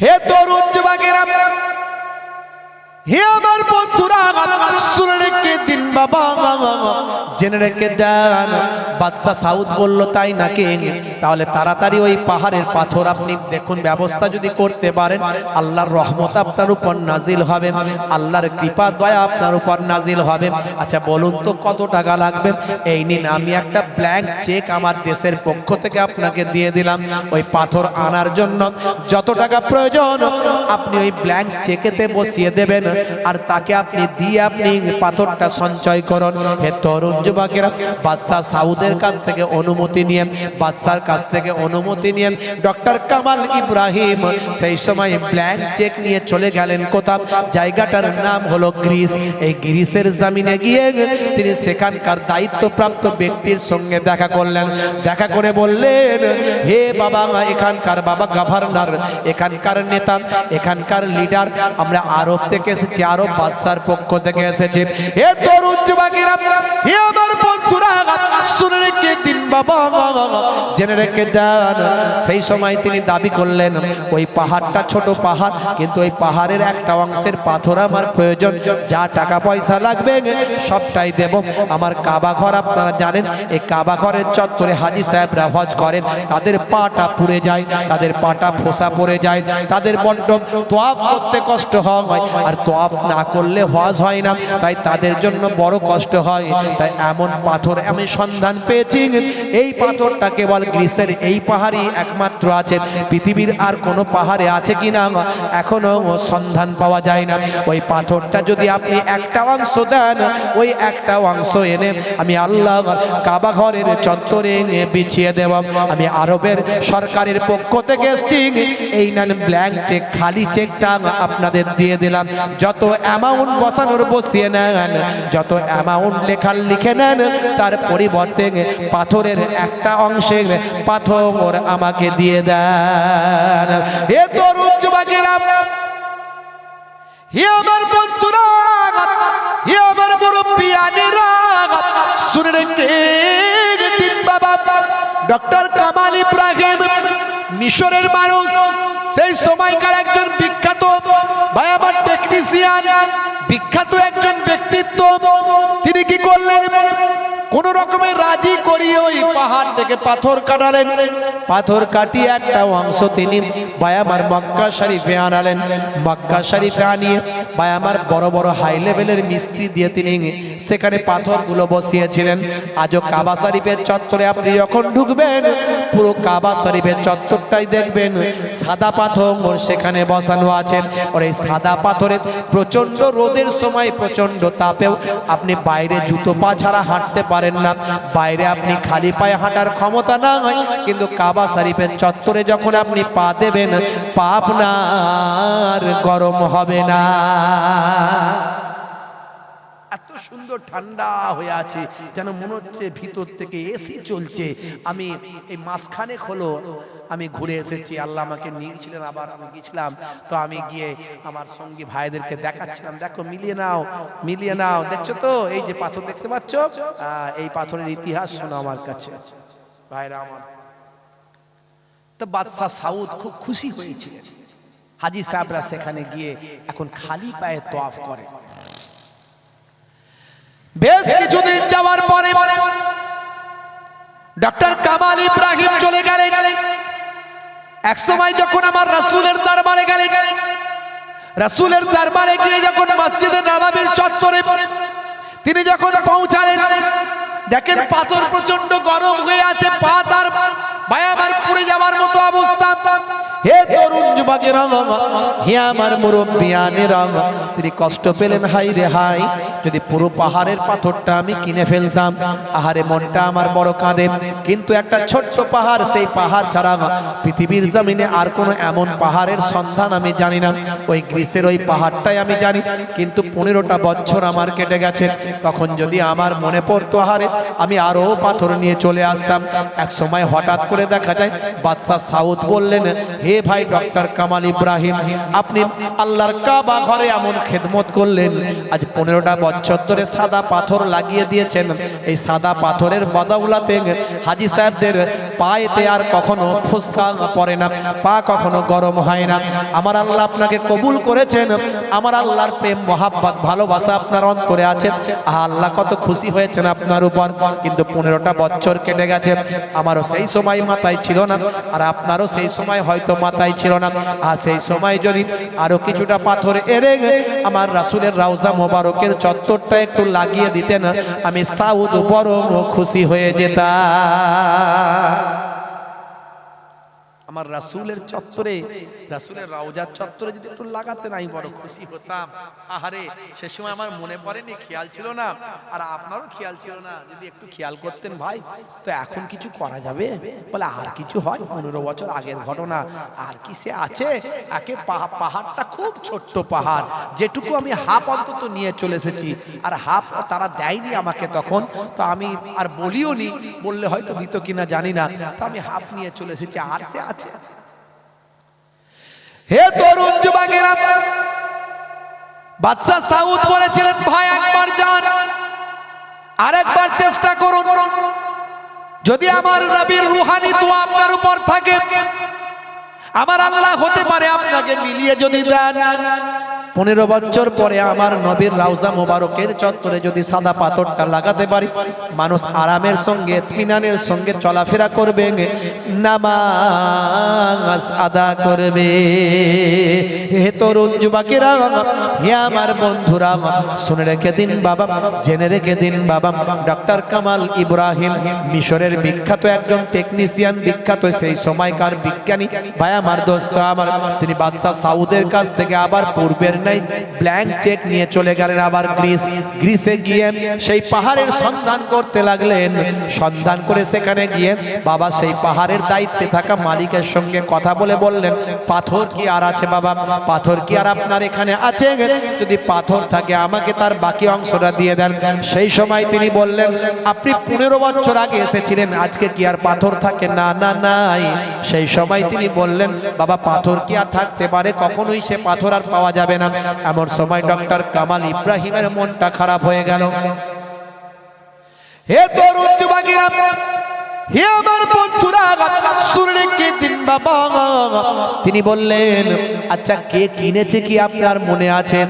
হে তরুণ যুবকেরা হে আমার বন্ধুরা, শুনে রেখে দিন বাবা। জেনে রেখে দেন বাদশা সাউদ বলল, তাই নাকি? তাহলে তাড়াতাড়ি ওই পাহাড়ের পাথর আপনি দেখুন, ব্যবস্থা যদি করতে পারেন, আল্লাহর রহমত আপনার উপর নাজিল হবে, আল্লাহর কৃপা, দয়া আপনার উপর নাজিল হবে। আচ্ছা বলুন তো, কত টাকা লাগবে? এই নিন, আমি একটা ব্ল্যাঙ্ক চেক আমার দেশের পক্ষ থেকে আপনাকে দিয়ে দিলাম, ওই পাথর আনার জন্য। যত টাকা প্রয়োজন, আপনি ওই ব্ল্যাঙ্ক চেকেতে বসিয়ে দেবেন। আর তাকে আপনি দিয়ে আপনি পাথরটা সঞ্চয় করুন। হে তরুণ যুবকেরা, বাদশাহ সাউদের কাছ থেকে অনুমতি নিয়ে, বাদশার কাছ থেকে অনুমতি নিয়ে ডক্টর কামাল ইব্রাহিম সেই সময় ব্ল্যাঙ্ক চেক নিয়ে চলে গেলেন কোথাও। জায়গাটার নাম হলো গ্রিস। এই গ্রিসের জামিনে গিয়ে তিনি সেখানকার দায়িত্বপ্রাপ্ত ব্যক্তির সঙ্গে দেখা করলেন। দেখা করে বললেন, হে বাবা, এখানকার বাবা গভর্নর এখানকার নেতা, এখানকার লিডার আমরা আরব থেকে এসেছি আরব বাদশার পক্ষ থেকে এসেছি। হে তরুণ আমার বন্ধুরা, শুনে রেখে দিন বাবা জেনে রেখে দেন। সেই সময় তিনি দাবি করলেন, ওই পাহাড়টা ছোট পাহাড়, কিন্তু ওই পাহাড়ের একটা অংশের পাথর আমার প্রয়োজন। যা টাকা পয়সা লাগবে, সবটাই দেব। আমার কাবা ঘর, আপনারা জানেন, এই কাবা ঘরের চত্বরে হজ করেন। তাদের পাটা পুড়ে যায়, তাদের পাটা ফোসা পড়ে যায়, তাদের বড্ড তোয়াফ করতে কষ্ট হয়। আর তোয়াফ না করলে হজ হয় না। তাই তাদের জন্য বড় কষ্ট হয়। তাই এমন পাথর আমি সন্ধান পেয়েছি। এই পাথরটা কেবল গ্রিসের এই পাহাড়ই একমাত্র আছে। পৃথিবীর আর কোনো পাহাড়ে আছে কি না? এখনও সন্ধান পাওয়া যায় না। ওই পাথরটা যদি আপনি একটা অংশ দেন, ওই একটা অংশ এনে আমি আল্লাহ কাবা ঘরের চত্বরে বিছিয়ে দেব। আমি আরবের সরকারের পক্ষ থেকে এসছি। এই নেন ব্ল্যাঙ্ক চেক খালি চেকটা আপনাদের দিয়ে দিলাম। যত অ্যামাউন্ট বসানোর বসিয়ে নেন, যত অ্যামাউন্ট লেখার লিখে নেন, তার পরিবর্তে পাথরের একটা অংশে পাথর আমাকে দিয়ে দেন। এ তরুণ যুবকেরা, হে আমার শুনে ডক্টর কামাল ইব্রাহিম, মিশরের মানুষ। সেই সময়কার একজন বিখ্যাত ভাই আমার টেকনিশিয়ান বিখ্যাত একজন ব্যক্তিত্ব। তিনি কি করলেন? কোন রকমের রাজি করিয়ে ওই পাহাড় থেকে পাথর কাটালেন। পাথর কাটিয়ে একটা অংশ তিনি বায়ামার মক্কা শরীফে আনালেন। মক্কা শরীফে আনিয়ে বায়ামার বড় বড় হাই লেভেলের মিস্ত্রি দিয়ে তিনি সেখানে পাথরগুলো বসিয়েছিলেন। আজও কাবা শরীফের চত্বরে আপনি যখন ঢুকবেন, পুরো কাবা শরীফের চত্বরটাই দেখবেন। সাদা পাথর সেখানে বসানো আছে। আর এই সাদা পাথরের প্রচণ্ড রোদের সময় প্রচণ্ড তাপেও আপনি বাইরে জুতো পা ছাড়া হাঁটতে পারেন না, বাইরে আপনি খালি পায়ে হাঁটার ক্ষমতা না হয় কিন্তু কাবা শরীফের চত্বরে যখন আপনি পা দেবেন পা আপনার গরম হবে না। ঠান্ডা হয়ে আছে, যেন মনে হচ্ছে ভিতর থেকে এসি চলছে। আমি এই মাঝখানে হলো আমি ঘুরে এসেছি। আল্লাহ আমাকে নিয়ে গেছিলেন, আবার আমি গেছিলাম। তো আমি গিয়ে আমার সঙ্গী ভাইদেরকে দেখাচ্ছিলাম। দেখো, মিলিয়ে নাও মিলিয়ে নাও। দেখছ তো? এই যে পাথর দেখতে পাচ্ছ? এই পাথরের ইতিহাস শোনো আমার কাছে। ভাইরা আমার। তো বাদশাহ সাউদ খুব খুশি হয়েছিলেন। হাজি সাহেবরা সেখানে গিয়ে এখন খালি পায়ে তোয়াফ করে। বেশ কিছুদিন যাওয়ার পরে ডক্টর কামাল ইব্রাহিম চলে গেলেন। এক সময় যখন আমার রাসূলের দরবারে গেলেন, রাসূলের দরবারে গিয়ে যখন মসজিদে নববীর চত্বরে তিনি যখন পৌঁছালেন, দেখেন পাথর প্রচণ্ড গরম হয়ে আছে, পা তার আমার পুড়ে যাওয়ার মতো অবস্থা। হে তরুণ যুবকেরা, হে আমার মুরব্বিয়ানেরা তিনি কষ্ট পেলেন হাই রে হাই যদি পুরো পাহাড়ের পাথরটা আমি কিনে ফেলতাম, আহারে মনটা আমার বড় কাঁদে। কিন্তু একটা ছোট্ট পাহাড়, সেই পাহাড় ছাড়া পৃথিবীর জমিনে আর কোনো এমন পাহাড়ের সন্ধান আমি জানি না। ওই গ্রিসের ওই পাহাড়টাই আমি জানি। কিন্তু পনেরোটা বছর আমার কেটে গেছে। তখন যদি আমার মনে পড়তো, আহারে, আমি আরও পাথর নিয়ে চলে আসতাম। এক সময় হঠাৎ করে দেখা যায়, বাদশাহ সাউদ বললেন হে ভাই ডক্টর কামাল ইব্রাহিম, আপনি আল্লাহর কাবা ঘরে এমন খেদমত করলেন। আজ পনেরোটা বছর ধরে সাদা পাথর লাগিয়ে দিয়েছেন। এই সাদা পাথরের বদৌলাতে হাজি সাহেবদের পায়েতে আর কখনো ফুসকা পড়ে না, পা কখনো গরম হয় না। আমার আল্লাহ আপনাকে কবুল করেছেন। আমার আল্লাহর প্রেম, মহাব্বত, ভালোবাসা আপনার অন্তরে আছে। আল্লাহ কত খুশি হয়েছেন আপনার উপর। কিন্তু পনেরোটা বছর কেটে গেছে। আমারও সেই সময় মাথায় ছিল না। আর আপনারও সেই সময় হয়তো মাথায় ছিল না। আর সেই সময় যদি আরও কিছুটা পাথর এড়ে আমার রাসুলের রাউজা মোবারকের চত্বরটা একটু লাগিয়ে দিতেন, আমি সাউদ বড় খুশি হয়ে যেতাম। আমার রাসূলের চত্বরে, রাসূলের রওজার চত্বরে যদি একটু লাগাতে নাই, বড় খুশি হতাম। আহারে, সে সময় আমার মনে পড়েনি, খেয়াল ছিল না। আর আপনারও খেয়াল ছিল না, যদি একটু খেয়াল করতেন ভাই, তো এখন কিছু করা যাবে? বলে, আর কিছু হয়? পনেরো বছর আগের ঘটনা। আর কি সে আছে? একে পাহাড়টা খুব ছোট্ট পাহাড়, যেটুকু আমি হাফ অন্তত নিয়ে চলে এসেছি। আর হাফ তারা দেয়নি আমাকে তখন, তো আমি আর বলিও নি বললে হয়তো দিত কিনা জানি না। তো আমি হাফ নিয়ে চলে এসেছি। আর সে আছে হে তরুণ যুবকেরা, বাদশাহ সাউদ বলেছিলেন, ভাই, একবার যান, আরেকবার চেষ্টা করুন। যদি আমার নবীর রুহানি তো আপনার উপর থাকে, আমার আল্লাহ হতে পারে আপনাকে মিলিয়ে যদি দেন। পনেরো বছর পরে আমার নবীর রাউজা মোবারকের চত্বরে যদি সাদা পাথরটা লাগাতে পারি, মানুষ আরামের সঙ্গে, ইতমিনানের সঙ্গে চলাফেরা করবে, নামাজ আদা করবে। হে তরুণ যুবকেরা, হে আমার বন্ধুরা, শুনে রেখে দিন বাবা, জেনে রেখে দিন বাবা ডক্টর কামাল ইব্রাহিম মিশরের বিখ্যাত একজন টেকনিশিয়ান বিখ্যাত সেই সময়কার বিজ্ঞানী, ভাই আমার দোস্ত আমার, তিনি বাদশাহ সাউদের কাছ থেকে আবার পূর্বের নাই ব্ল্যাঙ্ক চেক নিয়ে চলে গেলেন আবার গ্রিস। গ্রিসে গিয়ে সেই পাহাড়ের সন্ধান করতে লাগলেন। সন্ধান করে সেখানে গিয়ে বাবা সেই পাহাড়ের দায়িত্বে থাকা মালিকের সঙ্গে কথা বলে বললেন, পাথর কি আর আছে বাবা? পাথর কি আর আপনার এখানে আছে? যদি পাথর থাকে, আমাকে তার বাকি অংশটা দিয়ে দেন। সেই সময় তিনি বললেন, আপনি পনেরো বছর আগে এসেছিলেন, আজকে কি আর পাথর থাকে? না না, নাই। সেই সময় তিনি বললেন, বাবা, পাথর কি আর থাকতে পারে? কখনোই সে পাথর আর পাওয়া যাবে না। এমন সময় ডক্টর কামাল ইব্রাহিমের মনটা খারাপ হয়ে গেল। হে তরুণ যুবকেরা, হে আমার বন্ধুরা শুনলে কে দিন বাবা? তিনি বললেন আচ্ছা কে কিনেছে কি আপনার মনে আছে?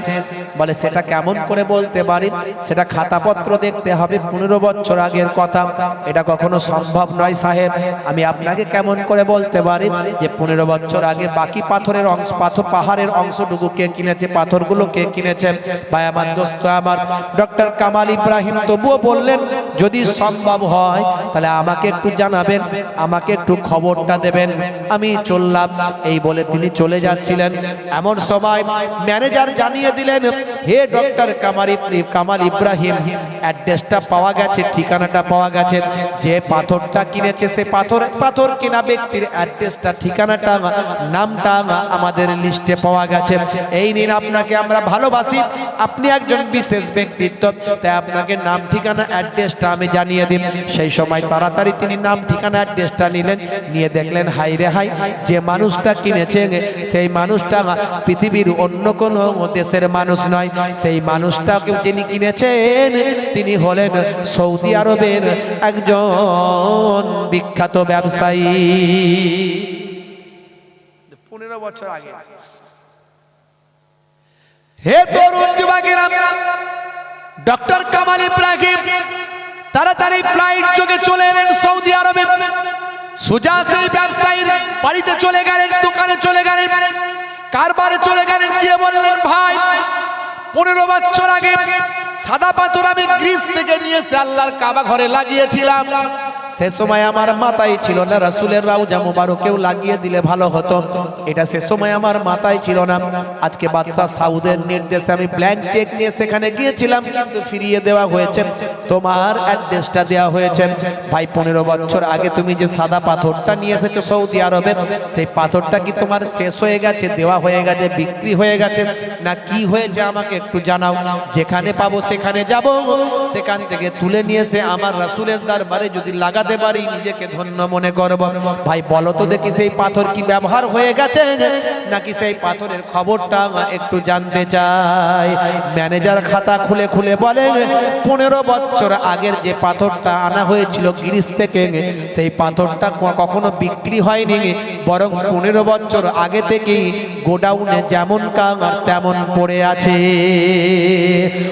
বলে, সেটা কেমন করে বলতে পারি? সেটা খাতাপত্র দেখতে হবে পনেরো বছর আগের কথা। এটা কখনো সম্ভব নয় সাহেব। আমি আপনাকে কেমন করে বলতে পারি যে, পনেরো বছর আগে বাকি পাথরের অংশ, পাথর, পাহাড়ের অংশটুকু কে কিনেছে, পাথরগুলো কে কিনেছে? ভাই, আমার দোস্ত, আমার ডক্টর কামাল ইব্রাহিম তবুও বললেন, যদি সম্ভব হয়, তাহলে আমাকে একটু জানাবেন, আমাকে একটু খবরটা দেবেন। আমি চললাম। এই বলে তিনি চলে যাচ্ছিলেন। এমন সময় ম্যানেজার জানিয়ে দিলেন হে ডক্টর ইব্রাহিম কামাল ইব্রাহিম, অ্যাড্রেসটা পাওয়া গেছে, ঠিকানাটা পাওয়া গেছে। যে পাথরটা কিনেছে, সে পাথর পাথর কিনা ব্যক্তির অ্যাড্রেসটা, ঠিকানাটা, নামটা আমাদের লিস্টে পাওয়া গেছে। এই নিন, আপনাকে আমরা ভালোবাসি। আপনি একজন বিশেষ ব্যক্তিত্ব, তাই আপনাকে নাম, ঠিকানা, অ্যাড্রেসটা আমি জানিয়ে দিন সেই সময় তাড়াতাড়ি তিনি নাম, ঠিকানা, অ্যাড্রেসটা নিলেন। নিয়ে দেখলেন হাই রে হাই যে মানুষটা কিনেছে, সেই মানুষটা পৃথিবীর অন্য কোনো দেশের মানুষ নয়। সেই মানুষটাকে যিনি কিনেছেন তিনি হলেন সৌদি আরবের একজন বিখ্যাত ব্যবসায়ী। পনেরো বছর আগে। হে তরুণ যুবকেরা ডক্টর কামাল ইব্রাহিম তাড়াতাড়ি ফ্লাইট যোগে চলে এলেন সৌদি আরবে। সুজা সেই ব্যবসায়ীর বাড়িতে চলে গেলেন দোকানে চলে গেলেন। কারবারে চলে গেলেন গিয়ে বললেন ভাই পনেরো বছর আগে সাদা পাথর আমি গ্রিস থেকে নিয়ে এসে আল্লাহর কাবা ঘরে লাগিয়েছিলাম। সে সময় আমার মাথায় ছিল না, রাসুলের রাউজা মুবারকেও লাগিয়ে দিলে ভালো হতো। এটা সে সময় আমার মাথায় ছিল না। আজকে বাদশাহ সাউদের নির্দেশে আমি ব্ল্যাঙ্ক চেক নিয়ে সেখানে গিয়েছিলাম, কিন্তু ফিরিয়ে দেওয়া হয়েছে। তোমার অ্যাড্রেসটা দেওয়া হয়েছে। ভাই, পনেরো বছর আগে তুমি যে সাদা পাথরটা নিয়ে এসেছ সৌদি আরবে, সেই পাথরটা কি তোমার শেষ হয়ে গেছে, দেওয়া হয়ে গেছে, বিক্রি হয়ে গেছে? না, কি হয়েছে আমাকে একটু জানাও। যেখানে পাবো সেখানে যাব। সেখান থেকে তুলে নিয়ে এসে আমার রাসুলের দরবারে যদি লাগা লাগাতে পারি, নিজেকে ধন্য মনে করব। ভাই, বলো তো দেখি সেই পাথর কি ব্যবহার হয়ে গেছে? নাকি সেই পাথরের খবরটা একটু জানতে চাই। ম্যানেজার খাতা খুলে খুলে বলে, পনেরো বছর আগের যে পাথরটা আনা হয়েছিল গিরিশ থেকে, সেই পাথরটা কখনো বিক্রি হয়নি। বরং পনেরো বছর আগে থেকেই গোডাউনে যেমন কামার তেমন পড়ে আছে।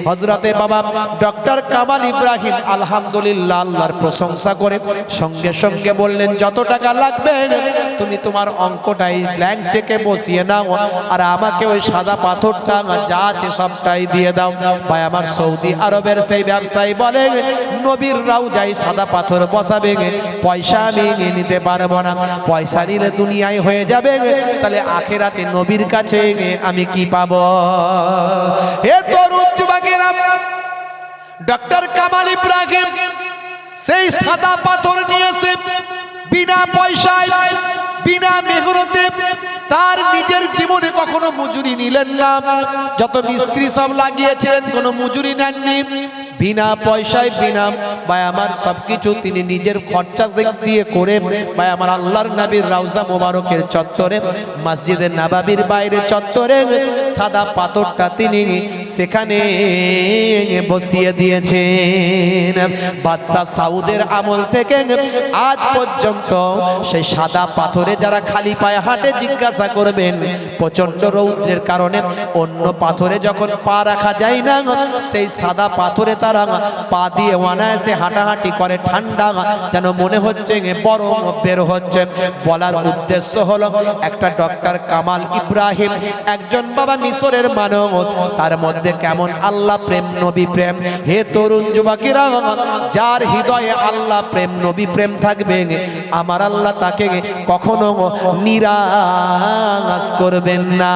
হজরতে বাবা ডক্টর কামাল ইব্রাহিম, আলহামদুলিল্লাহ, আল্লাহর প্রশংসা করে সঙ্গে সঙ্গে বললেন, যত টাকা লাগবে, তুমি তোমার অঙ্কটাই ব্ল্যাঙ্ক চেকে বসিয়ে নাও আর আমাকে ওই সাদা পাথরটা, আমার যা আছে সবটাই দিয়ে দাও। ভাই, আমার সৌদি আরবের সেই ব্যবসায়ী বলে, নবীর রাও যাই সাদা পাথর বসাবে, পয়সা আমি নিতে পারব না। পয়সা নিলে দুনিয়ায় হয়ে যাবে, তাহলে আখেরাতে নবীর কাছে আমি কি পাবো? এ তরুণ যুবকেরা ডক্টর কামাল ইব্রাহিম সেই সাদা পাথর নিয়েছে, বিনা পয়সায়, বিনা মেহনতে, তার নিজের জীবনে কখনো মজুরি নিলেন না। যত মিস্ত্রি সব লাগিয়েছেন কোনো মজুরি নেননি। বিনা পয়সায়, বিনা ভাই আমার সবকিছু তিনি নিজের খরচা দিয়ে করে ভাই আমার আল্লাহর নবীর রাউজা মোবারকের চত্বরে মসজিদের নাবাবির বাইরে চত্বরে সাদা পাথরটা তিনি সেখানে বসিয়ে দিয়েছেন। বাদশাহ সাউদের আমল থেকে আজ পর্যন্ত সেই সাদা পাথরে যারা খালি পায়ে হাঁটে জিজ্ঞাসা করবেন প্রচণ্ড রৌদ্রের কারণে অন্য পাথরে যখন পা রাখা যায় না, সেই সাদা পাথরে তারা পা দিয়ে অনায়াসে হাঁটাহাঁটি করে, ঠান্ডা যেন মনে হচ্ছে বরং হচ্ছে। বলার উদ্দেশ্য একটা ডক্টর কামাল ইব্রাহিম একজন বাবা মিশরের মানুষ, তার মধ্যে কেমন আল্লাহ প্রেম, নবী প্রেম। হে তরুণ যুবকেরা, যার হৃদয়ে আল্লাহ প্রেম, নবী প্রেম থাকবে, আমার আল্লাহ তাকে কখনো নিরাশ করবেন না।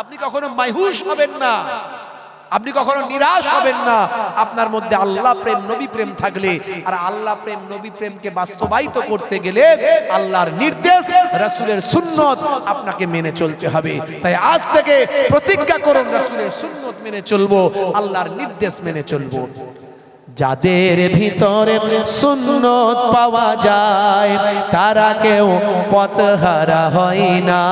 আপনি কখনো মাইহুস হবেন না। আপনি কখনো নিরাশ হবেন না। আপনার মধ্যে আল্লাহ প্রেম, নবী প্রেম থাকলে, আর আল্লাহ প্রেম, নবী প্রেমকে বাস্তবায়িত করতে গেলে আল্লাহর নির্দেশ, রাসূলের সুন্নত আপনাকে মেনে চলতে হবে। তাই আজ থেকে প্রতিজ্ঞা করুন, রাসূলের সুন্নত মেনে চলবো, আল্লাহর নির্দেশ মেনে চলবো। যাদের ভিতরে সুন্নত পাওয়া যায়, তারা কেউ পথহারা হয় না।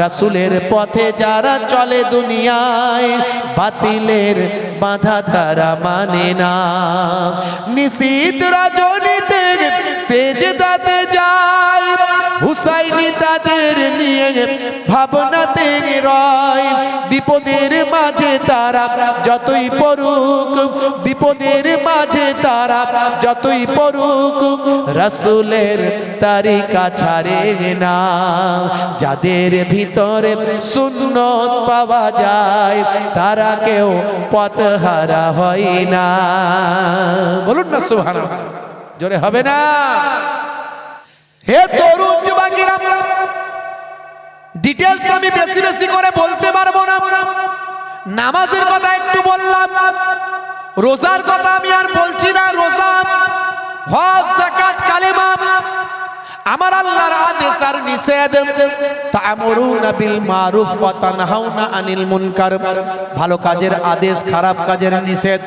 রাসুলের পথে যারা চলে দুনিয়ায়, বাতিলের বাধা তারা মানে না। নিশীত রজনীতে সেজদাতে যায়, হুসাইনি তাদের নিয়ে ভাবনাতে রয়। বিপদের মাঝে তারা যতই পড়ুক, বিপদের মাঝে তারা যতই পড়ুক, রাসূলের তারিকা ছাড়ে না। যাদের ভিতরে সুন্নত পাওয়া যায়, তারা কেউ পথহারা হয় না। বলুন না, সুবহানাল্লাহ। জোরে হবে না। হে তরুণ যুবকেরা ডিটেলস আমি বেশি বেশি করে বলতে পারব না। নামাজের কথা একটু বললাম। রোজার কথা আমি আর বলছি না। রোজা, হজ, যাকাত, কালেমা। আমার আল্লাহর আদেশ আর নিষেধ, তা'মুরুনা বিল মারুফ ওয়া তানহাউনা আনিল মুনকার। ভালো কাজের আদেশ, খারাপ কাজের নিষেধ।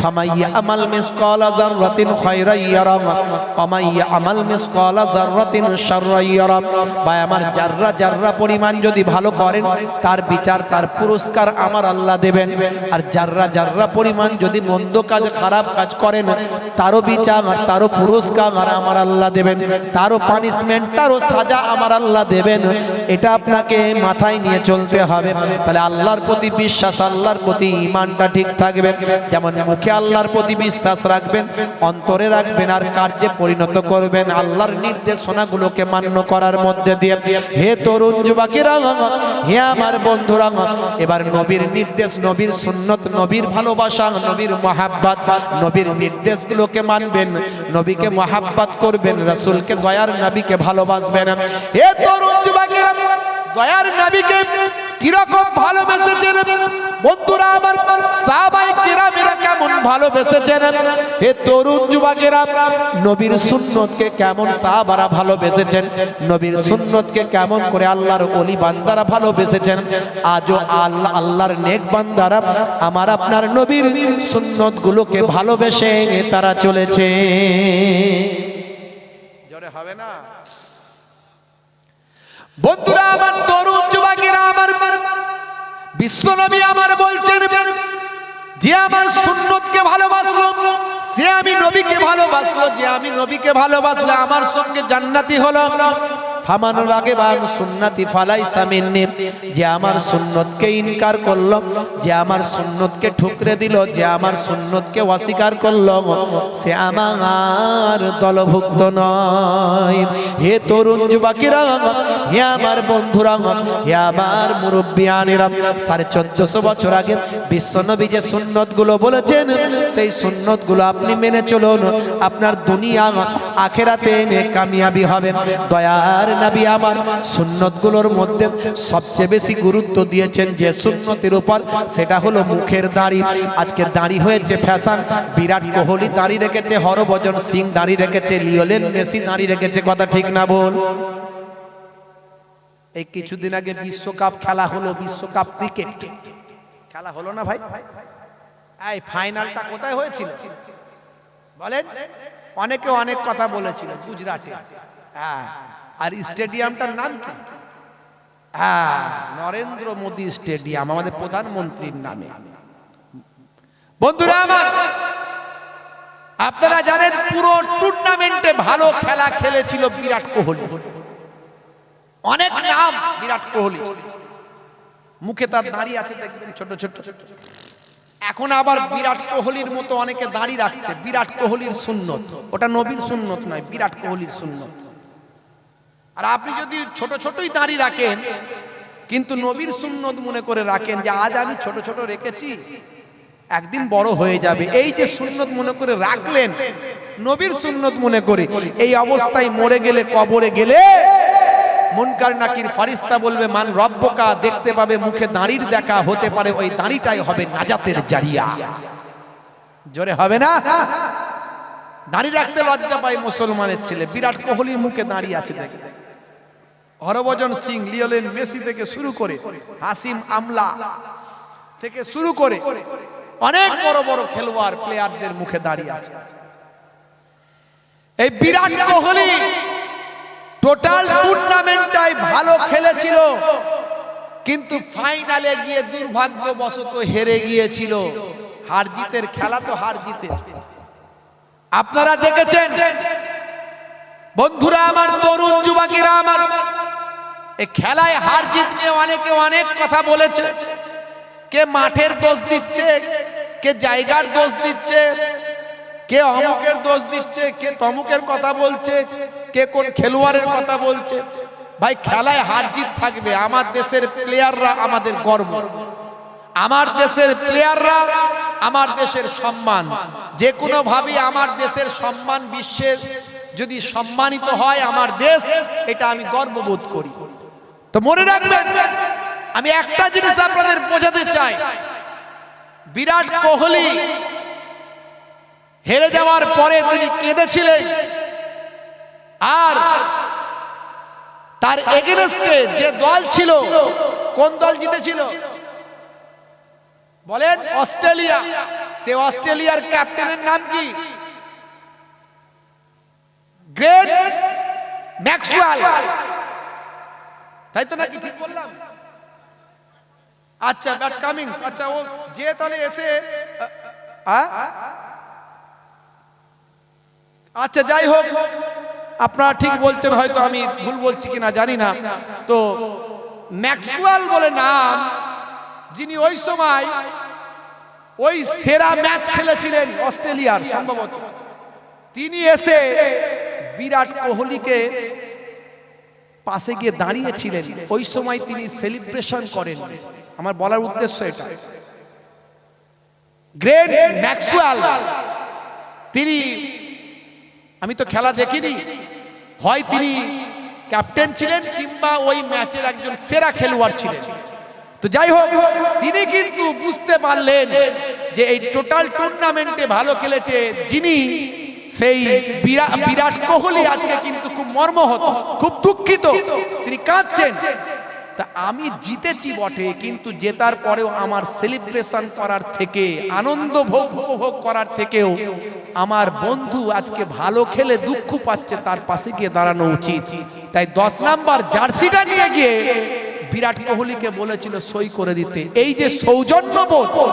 ফামাইয়া আমাল মিসকালা যাররাতিন খায়রান ইয়ারা ওয়া মাইয়া আমাল মিসকালা যাররাতিন শাররান ইয়ারা ভাই, আমার জাররা জাররা পরিমাণ যদি ভালো করেন, তার বিচার, তার পুরস্কার আমার আল্লাহ দেবেন। আর যাররা জাররা পরিমাণ যদি মন্দ কাজ, খারাপ কাজ করেন, তারও বিচার, তারও পুরস্কার আমার আল্লাহ দেবেন। তারও পানিশমেন্ট তারও সাজা আমার আল্লাহ দেবেন। এটা আপনাকে মাথায় নিয়ে চলতে হবে। তাহলে আল্লাহর প্রতি বিশ্বাস, আল্লাহর প্রতি ইমানটা ঠিক থাকবে। যেমন মুখে আল্লাহর প্রতি বিশ্বাস রাখবেন, অন্তরে রাখবেন আর কার্যে পরিণত করবেন। আল্লাহর নির্দেশনাগুলোকে মান্য করার মধ্যে দিয়ে, হে তরুণ যুবকেরা, হে আমার বন্ধুরা, এবার নবীর নির্দেশ, নবীর সুন্নত, নবীর ভালোবাসা, নবীর মহাব্বাত, নবীর নির্দেশগুলোকে মানবেন, নবীকে মহাব্বাত করবেন, রাসূলকে দয়ার নবীকে ভালোবাসবেন। হে তরুণ যুবকেরা, দয়ার নবীকে কীরকম ভালোবেসেছেন? বন্ধুরা আমার সাহাবাই কিরামেরা কেমন ভালোবেসেছেন? হে তরুণ যুবকেরা, নবীর সুন্নতকে কেমন সাহাবারা ভালোবেসেছেন? নবীর সুন্নতকে কেমন করে আল্লাহর অলি বান্দারা ভালোবেসেছেন? আজও আল্লাহ, আল্লাহর নেক বান্দারা আমার আপনার নবীর সুন্নত গুলোকে ভালোবেসে তারা চলেছে। হবে না। বন্ধুরা, আমার তরুণ যুবকেরা, আমার বিশ্বনবী আমার বলছেন, যে আমার সুন্নতকে ভালোবাসলো, সে আমি নবীকে ভালোবাসলো, যে আমি নবীকে ভালোবাসলো, আমার সঙ্গে জান্নাতি হলো। ফামানো লাগে বা সুন্নাতি ফালাই সামিন্নি যে আমার সুন্নতকে ইনকার করল, যে আমার সুন্নতকে ঠুকরে দিল, যে আমার সুন্নতকে অস্বীকার করল, সে আমার দলভুক্ত নয়। হে তরুণ যুবকেরা, হে আমার বন্ধুরা, হে আমার মুরব্বিয়ানেরা, সাড়ে চোদ্দশো বছর আগে বিশ্বনবী যে সুন্নতগুলো বলেছেন, সেই সুন্নতগুলো আপনি মেনে চলুন, আপনার দুনিয়া আখেরাতে কামিয়াবি হবে। দয়ার নবী আমার সুন্নতগুলোর মধ্যে সবচেয়ে বেশি গুরুত্ব দিয়েছেন যে সুন্নতের উপর, সেটা হলো মুখের দাড়ি। আজকে দাড়ি হয়েছে ফ্যাশন, বিরাট কোহলি দাড়ি রেখেছে, হরভজন সিং দাড়ি রেখেছে লিওলেন মেসি দাড়ি রেখেছে, কথা ঠিক না বল এই কিছুদিন আগে বিশ্বকাপ খেলা হলো, বিশ্বকাপ ক্রিকেট। খেলা হলো না ভাই? এই ফাইনালটা কোথায় হয়েছিল? বলেন? অনেকে অনেক কথা বলেছিল, গুজরাটে। হ্যাঁ। আর স্টেডিয়ামটার নাম কি? হ্যাঁ নরেন্দ্র মোদী স্টেডিয়াম, আমাদের প্রধানমন্ত্রীর নামে। বন্ধুরা আমার, আপনারা জানেন পুরো টুর্নামেন্টে ভালো খেলা খেলেছিল বিরাট কোহলি। অনেক নাম বিরাট কোহলি। মুখে তার দাঁড়িয়ে আছে, দেখবেন ছোট ছোট। এখন আবার বিরাট কোহলির মতো অনেকে দাঁড়িয়ে রাখছে, বিরাট কোহলির সুন্নত। ওটা নবীর সুন্নত নয়, বিরাট কোহলির সুন্নত। আর আপনি যদি ছোট ছোটই দাঁড়িয়ে রাখেন, কিন্তু নবীর সুন্নত মনে করে রাখেন যে আজ আমি ছোট ছোট রেখেছি, একদিন বড় হয়ে যাবে। এই যে সুন্নত মনে করে রাখলেন, নবীর সুন্নত মনে করে, এই অবস্থায় মরে গেলে, কবরে গেলে মুনকার নাকির ফারিস্তা বলবে, মান রব্বকা? দেখতে পাবে মুখে দাঁড়ির দেখা হতে পারে, ওই দাঁড়িটাই হবে নাজাতের জারিয়া। জোরে হবে না? দাঁড়িয়ে রাখতে লজ্জা পায় মুসলমানের ছেলে। বিরাট কোহলির মুখে দাঁড়িয়ে আছে দেখে। হরভজন সিং লিওলেন মেসি থেকে শুরু করে হাসিম আমলা থেকে শুরু করে অনেক বড় বড় খেলোয়াড় প্লেয়ারদের মুখে দাঁড়িয়ে আছে। এই বিরাট কোহলি টোটাল টুর্নামেন্টটাই ভালো খেলেছিল, কিন্তু ফাইনালে গিয়ে দুর্ভাগ্যবশত হেরে গিয়েছিল। হার জিতের খেলা তো হার জিতে। আপনারা দেখেছেন? বন্ধুরা আমার তরুণ যুবকেরা আমার এই খেলায় হার জিত নিয়ে অনেকে অনেক কথা বলেছে। কে মাঠের দোষ দিচ্ছে, কে জায়গার দোষ দিচ্ছে, কে অমুকের দোষ দিচ্ছে, কে তমুকের কথা বলছে, কে কোন খেলোয়াড়ের কথা বলছে। ভাই, খেলায় হার জিত থাকবে। আমার দেশের প্লেয়াররা আমাদের গর্ব। আমার দেশের প্লেয়াররা আমার দেশের সম্মান। যে কোনো ভাবে আমার দেশের সম্মান বিশ্বের যদি সম্মানিত হয় আমার দেশ, এটা আমি গর্ববোধ করি। তো মনে রাখবেন, আমি একটা জিনিস আপনাদের বোঝাতে চাই। বিরাট কোহলি হেরে যাওয়ার পরে তিনি কেঁদেছিলেন। আর তার এগেনস্টে যে দল ছিল, কোন দল জিতেছিল? বলেন, অস্ট্রেলিয়া। সে অস্ট্রেলিয়ার ক্যাপ্টেনের নাম কি? Great Maxwell. তাই তো নাকি ঠিক বললাম? আচ্ছা ব্যাট কামিংস আচ্ছা ও যে তাহলে এসে আচ্ছা যাই হোক, আপনারা ঠিক বলছেন, হয়তো আমি ভুল বলছি কিনা জানি না। তো ম্যাক্সওয়েল বলে নাম, যিনি ওই সময় ওই সেরা ম্যাচ খেলেছিলেন অস্ট্রেলিয়ার, সম্ভবত। তিনি এসে বিরাট কোহলিকে পাশে গিয়ে দাঁড়িয়েছিলেন। ওই সময় তিনি সেলিব্রেশন করেন। আমার বলার উদ্দেশ্য এটা। গ্রেট ম্যাক্সওয়েল তিনি, আমি তো খেলা দেখিনি। হয় তিনি ক্যাপ্টেন ছিলেন কিংবা ওই ম্যাচের একজন সেরা খেলোয়াড় ছিলেন। তো যাই হোক, তিনি কিন্তু বুঝতে পারলেন যে এই টোটাল টুর্নামেন্টে ভালো খেলেছে যিনি সেই বিরা- বিরাট কোহলি আজকে কিন্তু খুব মর্মহত, খুব দুঃখিত। তিনি কাঁদছেন। তা আমি জিতেছি বটে, কিন্তু জেতার পরেও আমার সেলিব্রেশন করার থেকে, আনন্দ ভোগ উপভোগ করার থেকেও আমার বন্ধু আজকে ভালো খেলে দুঃখ পাচ্ছে, তার পাশে গিয়ে দাঁড়ানো উচিত। তাই দশ নাম্বার জার্সিটা নিয়ে গিয়ে বিরাট কোহলিকে বলেছিল সই করে দিতে। এই যে সৌজন্যবোধ